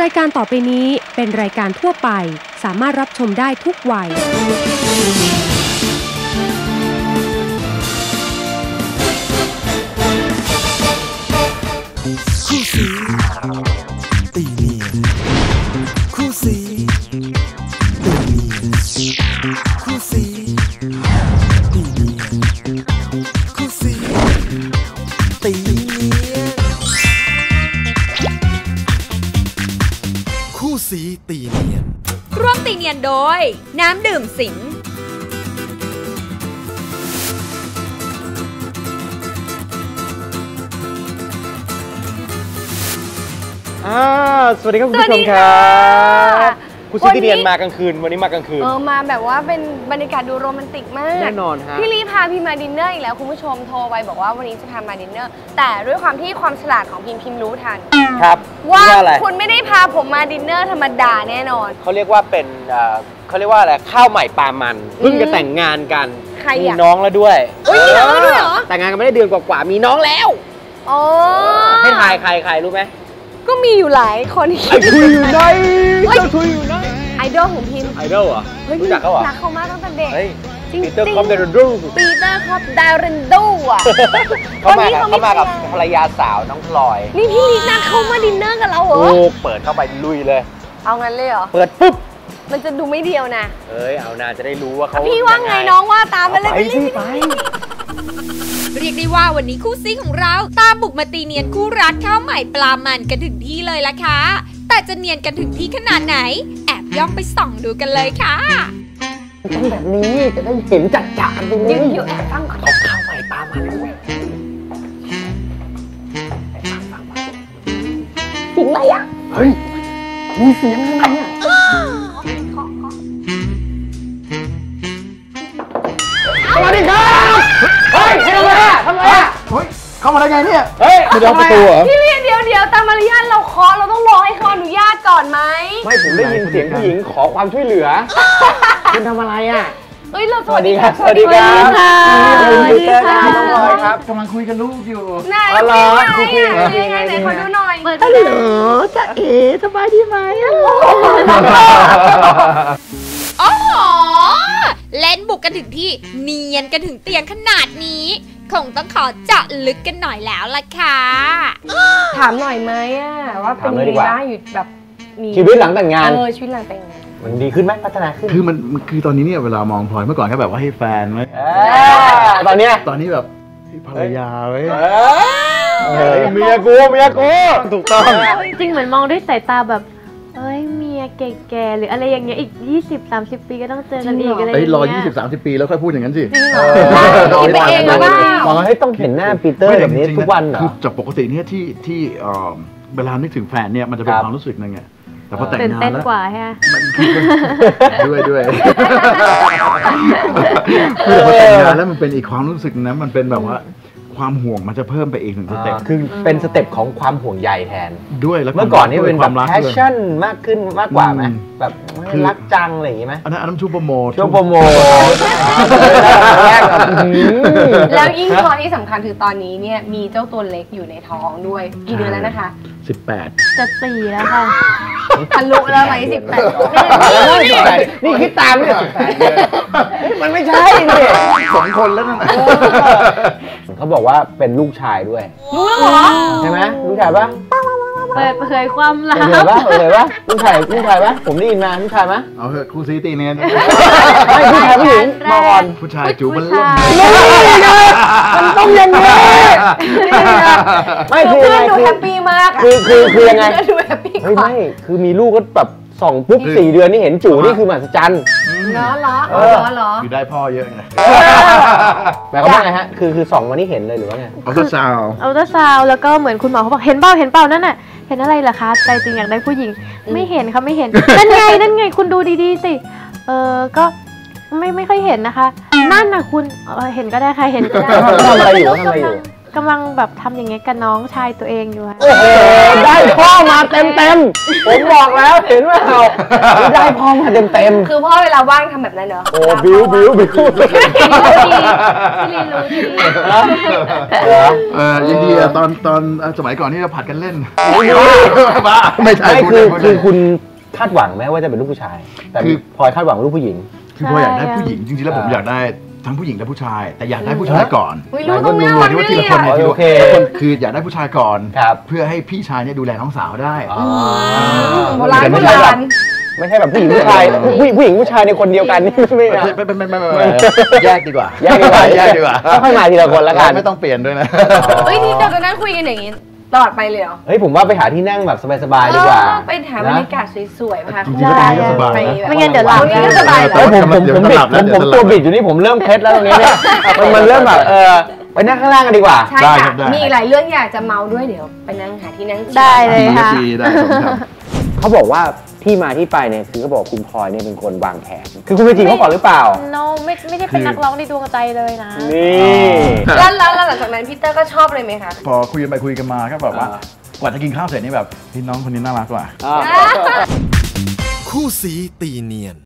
รายการต่อไปนี้เป็นรายการทั่วไป สามารถรับชมได้ทุกวัย คู่สี โดย น้ำดื่มสิงอ่าสวัสดีครับคุณผู้ชมคสวัสดีรัค่ะบ คุณซิตี้เดียนมากลางคืนวันนี้มากลางคืน เออมาแบบว่าเป็นบรรยากาศดูโรแมนติกมากแน่นอนฮะพี่ลีพาพี่มาดินเนอร์อีกแล้วคุณผู้ชมโทรไปบอกว่าวันนี้จะพามาดินเนอร์ แต่ด้วยความที่ความฉลาดของพิมพิมรู้ทัน ครับ ว่าอะไรคุณไม่ได้พาผมมาดินเนอร์ธรรมดาแน่นอน เขาเรียกว่าเป็นเอ่อเขาเรียกว่าอะไรข้าวใหม่ปลามันเพิ่งจะแต่งงานกันใครมีอะน้องแล้วด้วยเฮ้ยมีน้องแล้วด้วยเหรอแต่งงานกันไม่ได้เดือนกว่าๆมีน้องแล้วอ๋อให้ทายใครใครรู้ไหมก็มีอยู่หลายคนไอ้ทุยอยู่ไหนเฮ้ยเจ้าทุยอยู่ไหนไอ ดอลของพิมไอดอลเหรอฮ้ยรู้จักเขาเหรอรักเขามากตั้งแต่เด็ก เฮ้ยจริงๆ ปีเตอร์คอมเดรดูปีเตอร์ครับดารินดูอะเขามากับวันนี้เขามากับเขาไม่ภรรยาสาวน้องพลอย นี่พี่ลีนัดเขามาดินเนอร์กับเราเหรอโอ้เปิดเข้าไปลุยเลย เอางั้นเลยเหรอ เปิดปุ๊บ มันจะดูไม่เดียวนะ เอ้ย เอานาจะได้รู้ว่าเขาพี่ว่าไงน้องว่าตามไปเลยไปสิไปเรียกได้ว่าวันนี้คู่ซีของเราตามบุกมาตีเนียนคู่รักข้าวใหม่ปลามันกันถึงที่เลยล่ะค่ะแต่จะเนียนกันถึงที่ขนาดไหนแอบ ย่องไปส่องดูกันเลยค่ะแบบนี้จะได้เห็นจัดจ่าตรงยืนี้นอยู่แอบฟังก่อนเอาข้าวใหม่ปลามันด้วยถึงไรอะ เฮ้ย มีเสียงอะไรอะสวัสดีครับ เฮ้ยทำไมอะทำไมอะเฮ้ย เข้ามาได้ไงเนี่ย เฮ้ยไม่ได้ประตูเหรอพี่เรียนเดี๋ยวเดี๋ยวตามมารยาทเราเคาะเราต้องรอให้เขาอนุญาตก่อนไหมไม่ผมได้ยินเสียงผู้หญิงขอความช่วยเหลือ คุณทำอะไรอะ เอ้ยเราสวัสดีครับ สวัสดีครับสวัสดีค่ะสวัสดีครับน้องพลอยครับกำลังคุยกับลูกอยู่ ไหนอ๋อเหรอคุยคุยยังไงคุยยังไงไหนคุยขอดูหน่อยฮัลโหลจะเอ๋สบายดีไหมโอ้โห เล่นบุกกันถึงที่เนียนกันถึงเตียงขนาดนี้ คงต้องขอเจาะลึกกันหน่อยแล้วล่ะค่ะ ถามหน่อยไหมอะว่าเป็นถามเลยยังดีไงกว่า บ้างอยู่แบบมีชีวิตหลังแต่งงาน เออชีวิตหลังแต่งงานมันดีขึ้นไหมพัฒนาขึ้นคือมันมันคือตอนนี้เนี่ยเวลามองพลอยเมื่อก่อนแค่แบบว่าให้แฟนไว้เออตอนเนี้ยตอนนี้แบบให้ภรรยาไว้เออเมียกูเมียกูถูกต้อง จริงๆเหมือนมองด้วยสายตาแบบเอ้ยเมีย แก่ๆหรืออะไรอย่างเงี้ยอีก 20-30 ปีก็ต้องเจอกันอีกอะไรอย่างเอ้ยเงี้ยรอ20 30 ปีแล้วค่อยพูดอย่างนั้นสิจริงเหรอเออคิดไปเองหรือเปล่ามองให้ต้องเห็นหน้าปีเตอร์แบบนี้ไม่จริงๆทุกวันเหรอ คือจากปกติเนี่ยที่ที่เอ่อเวลานึกถึงแฟนเนี่ยมันจะเป็นครับ ความรู้สึกนึงไงแต่พอแต่งตื่นงานเต้นแล้ว กว่าฮะมันคือด้วยด้วยคือพอแต่งงานแล้วมันเป็นอีกความรู้สึกนะมันเป็นแบบว่า ความห่วงมันจะเพิ่มไปอีกหนึ่งสเต็ปคือเป็นสเต็ปของความห่วงใยแทนด้วยแล้วเมื่อก่อนนี่เป็นคแบวาบมรักด้วย passion มากขึ้นมากกว่าไหมอืมแบบคือรักจังอะไรอย่างงี้ไหมอันนั้นอันนั้นช่วงโปรโมทช่วงโปรโมทแรกแบบอื้อหือแล้วยิ่งตอนที่สำคัญคือตอนนี้เนี่ยมีเจ้าตัวเล็กอยู่ในท้องด้วยกี่เดือนแล้วนะคะสิบแปดจะสี่แล้วค่ะทะลุแล้วไหมสิบแปดนี่คิดตามเนี่ยมันไม่ใช่นี่สองคนแล้วนั่นน่ะ เขาบอกว่าเป็นลูกชายด้วย รู้แล้วเหรอใช่ไหมลูกชายปะเปิดเผยความลัเปิดเผยบปะเปิดเผยปะลูกชายลูกชายปะผมได้ยินมาลูกชายปะเอาเถอะครูซีตีเนี่ยไม่ผู้ชายผู้หญิงมาก่อนผู้ชายจูบมันผู้เล่นชายมันต้องอย่างนี้ไม่คือคือเพื่ยัองนไงดูคือแฮปปี้มากอะคือคือคือยังไงเพื่อนดูแฮปปี้เฮ้ยกว่าไม่คือมีลูกก็แบบ ส่องปุ๊บสี่เดือนนี่เห็นจู่นี่คือมหัศจรรย์เหรอเหรอเอเหอรอเหรอคือได้พ่อเยอะไงหมายความว่าไงฮะคือคือส่องมานี่เห็นเลยหรือว่าไงเอาตัวสาวเอาตราซาวด์แล้วก็เหมือนคุณหมอเขาบอกเห็นเปล่าเห็นเปล่านั่นน่ะเห็นอะไรเหรอคะใจจริงอยากได้ผู้หญิง ไม่เห็นค่ะไม่เห็นนั่นไงนั่นไงคุณดูดีๆสิเออก็ไม่ไม่ค่อยเห็นนะคะ นั่นน่ะคุณเออเห็นก็ได้ค่ะเห็นก็ได้ทำอะไรอยู่ทำอะไรอยู่กำลังแบบทำอย่างเงี้ยกับน้องชายตัวเองอยู่ค่ะโอ้โหได้พ่อ ผมบอกแล้วเห็นว่าเอาได้พ่อมาเต็มเต็มๆคือพ่อเวลาว่างทำแบบนั้นเหรอโอ้บิวบิวบิวพี่ลีรู้ดีเออยังดีอะตอนตอนเอ่อสมัยก่อนที่เราผัดกันเล่นบ้าไม่ใช่ไม่พูดคือเล่นพูดคืเล่อนคุณคาดหวังไหมว่าจะเป็นลูกผู้ชาย แต่คือพลอยคาดหวังลูกผู้หญิง คือพออยากได้ผู้หญิงจริงๆแล้วผมอยากได้ ทั้งผู้หญิงและผู้ชาย แต่อยากได้ผู้ชายก่อนอุ๊ยลูกต้องน่ารักที่ด้ว่าวยทีละคนเนี่ยทีละโอเค คนคืออยากได้ผู้ชายก่อน ครับเพื่อให้พี่ชายเนี่ยดูแลน้องสาวได้โบราณแต่โบไม่ใช่แบราบณไม่ใช่แบบผู้หญิงผู้ชายผู้หญิงผู้หญิงผู้ชายในคนเดียวกันนี่ไม่ไม่นะไม่ไม่ไม่ไม่ไม่แยกดีกว่าแยกดีกว่า แยกดีกว่าค่อยๆมาทีละคนละกัน ไม่ต้องเปลี่ยนด้วยนะ เฮ้ยนี่เราจะนั่งคุยกันอย่างนี้ ตลอดไปเลยเหรอเฮ้ยผมว่าไปหาที่นั่งแบบสบายๆดีกว่า เออไปหาบรรยากาศสวยๆมาค่ะจริงๆก็ตรงนี้ก็สบายไปนะแบบไม่งั้นเดี๋ยวหลับ ตรงนี้ก็สบายเหรอเฮ้ยผมผมเดี๋ยวผมจะบิหลัดบแล้วผมผมเดี๋ยวจะหลับตัวบิดอยู่นี่ผมเริ่มเคล็ดแล้วตรงนี้เนี่ยมันมันเริ่มแบบเออไปนั่งข้างล่างกันดีกว่า ใช่ได้ครัค่ะบได้ มีอีกหลายเรื่องอยากจะเมาด้วยเดี๋ยว ไปนั่งหาที่นั่ง ได้เลยค่ะดีได้ผมทำ เขาบอกว่าที่มาที่ไปเนี่ยคือเขาบอกคุณพลอยเนี่ยเป็นคนวางแผนคือคุณไปจีบเขาก่อนหรือเปล่า no ไม่ไม่ได้เป็นนักร้องในดวงใจเลยนะ นี่แล้วแล้วแล้วหลังจากนั้นพี่เตอร์ก็ชอบเลยไหมคะ พอคุยกันไปคุยกันมาก็แบบว่าอ่ากว่าจะกินข้าวเสร็จนี่แบบพี่น้องคนนี้น่ารักกว่าอ่าคู่สีตีเนียน